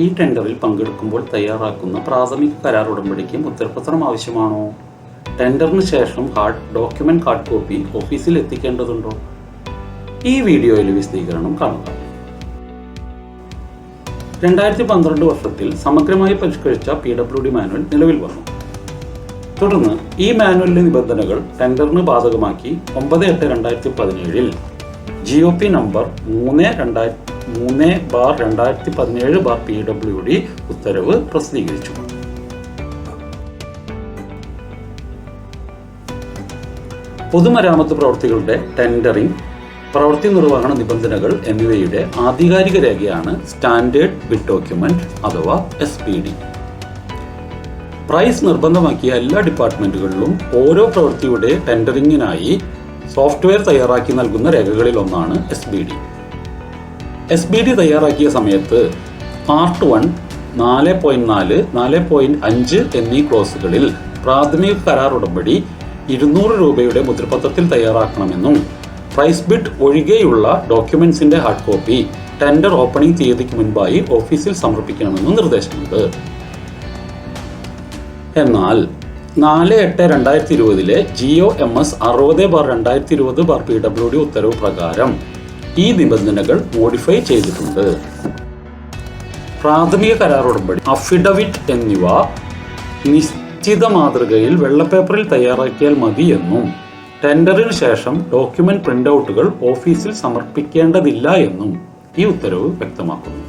ഈ ടെൻഡറിൽ പങ്കെടുക്കുമ്പോൾ തയ്യാറാക്കുന്ന പ്രാഥമിക കരാർ ഉടമ്പടിക്ക് മുദ്രപത്രം ആവശ്യമാണോ? ടെൻഡറിന് ശേഷം ഹാർഡ് ഡോക്യുമെന്റ് ഹാർഡ് കോപ്പി ഓഫീസിൽ എത്തിക്കേണ്ടതുണ്ടോ? ഈ വീഡിയോയിൽ വിശദീകരണം കാണുക രണ്ടായിരത്തി പന്ത്രണ്ട് വർഷത്തിൽ സമഗ്രമായി പരിഷ്കരിച്ച പി ഡബ്ല്യു ഡി മാനുവൽ നിലവിൽ വന്നു. തുടർന്ന് ഈ മാനുവലിലെ നിബന്ധനകൾ ടെൻഡറിന് ബാധകമാക്കി ഒമ്പത് എട്ട് രണ്ടായിരത്തി പതിനേഴിൽ ജി ഒ പി നമ്പർ മൂന്ന് രണ്ടായിരത്തി മൂന്ന് ബാർ രണ്ടായിരത്തി പതിനേഴ് ബാർ പി ഡബ്ല്യു ഡി ഉത്തരവ് പ്രസിദ്ധീകരിച്ചു. പൊതുമരാമത്ത് പ്രവൃത്തികളുടെ ടെൻഡറിംഗ് പ്രവൃത്തി നിർവഹണ നിബന്ധനകൾ എന്നിവയുടെ ആധികാരിക രേഖയാണ് സ്റ്റാൻഡേർഡ് ബിഡ് ഡോക്യുമെന്റ് അഥവാ എസ് പി ഡി പ്രൈസ് നിർബന്ധമാക്കിയ എല്ലാ ഡിപ്പാർട്ട്മെന്റുകളിലും ഓരോ പ്രവൃത്തിയുടെ ടെൻഡറിംഗിനായി സോഫ്റ്റ്വെയർ തയ്യാറാക്കി നൽകുന്ന രേഖകളിൽ ഒന്നാണ് S B D S B D തയ്യാറാക്കിയ സമയത്ത് പാർട്ട് വൺ നാല് പോയിന്റ് നാല് നാല് പോയിന്റ് അഞ്ച് എന്നീ ക്ലോസുകളിൽ പ്രാഥമിക കരാർ ഉടമ്പടി ഇരുന്നൂറ് രൂപയുടെ മുദ്രപത്രത്തിൽ തയ്യാറാക്കണമെന്നും പ്രൈസ് ബിഡ് ഒഴികെയുള്ള ഡോക്യുമെന്റ്സിന്റെ ഹാർഡ് കോപ്പി ടെൻഡർ ഓപ്പണിംഗ് തീയതിക്ക് മുൻപായി ഓഫീസിൽ സമർപ്പിക്കണമെന്നും നിർദ്ദേശമുണ്ട്. എന്നാൽ നാല് എട്ട് രണ്ടായിരത്തി ഇരുപതിലെ ജിഒ എം എസ് അറുപത് ബാർ രണ്ടായിരത്തി ഇരുപത് ബാർ പി ഡബ്ല്യു ഡി ഉത്തരവ് പ്രകാരം ഈ നിബന്ധനകൾ മോഡിഫൈ ചെയ്തിട്ടുണ്ട്. പ്രാഥമിക കരാർ ഉടമ്പടി അഫിഡവിറ്റ് എന്നിവ നിശ്ചിത മാതൃകയിൽ വെള്ളപ്പേപ്പറിൽ തയ്യാറാക്കിയാൽ മതിയെന്നും ടെൻഡറിന് ശേഷം ഡോക്യുമെന്റ് പ്രിന്റൌട്ടുകൾ ഓഫീസിൽ സമർപ്പിക്കേണ്ടതില്ല എന്നും ഈ ഉത്തരവ് വ്യക്തമാക്കുന്നു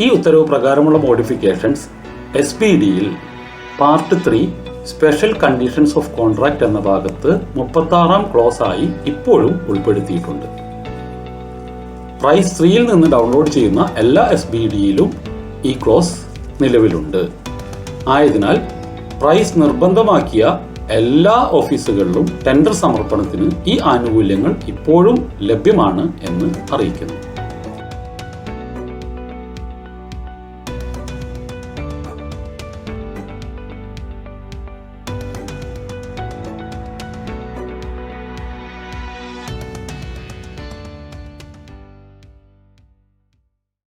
ഈ ഉത്തരവ് പ്രകാരമുള്ള മോഡിഫിക്കേഷൻസ് എസ് പി ഡിയിൽ part three special conditions of contract എന്ന ഭാഗത്ത് മുപ്പത്താറാം ക്ലോസ് ആയി ഇപ്പോഴും ഉൾപ്പെടുത്തിയിട്ടുണ്ട്. പ്രൈസ് ത്രീയിൽ നിന്ന് ഡൗൺലോഡ് ചെയ്യുന്ന എല്ലാ എസ് ബി ഡിയിലും ഈ ക്ലോസ് നിലവിലുണ്ട്. ആയതിനാൽ പ്രൈസ് നിർബന്ധമാക്കിയ എല്ലാ ഓഫീസുകളിലും ടെൻഡർ സമർപ്പണത്തിന് ഈ ആനുകൂല്യങ്ങൾ ഇപ്പോഴും ലഭ്യമാണ് എന്ന് അറിയിക്കുന്നു.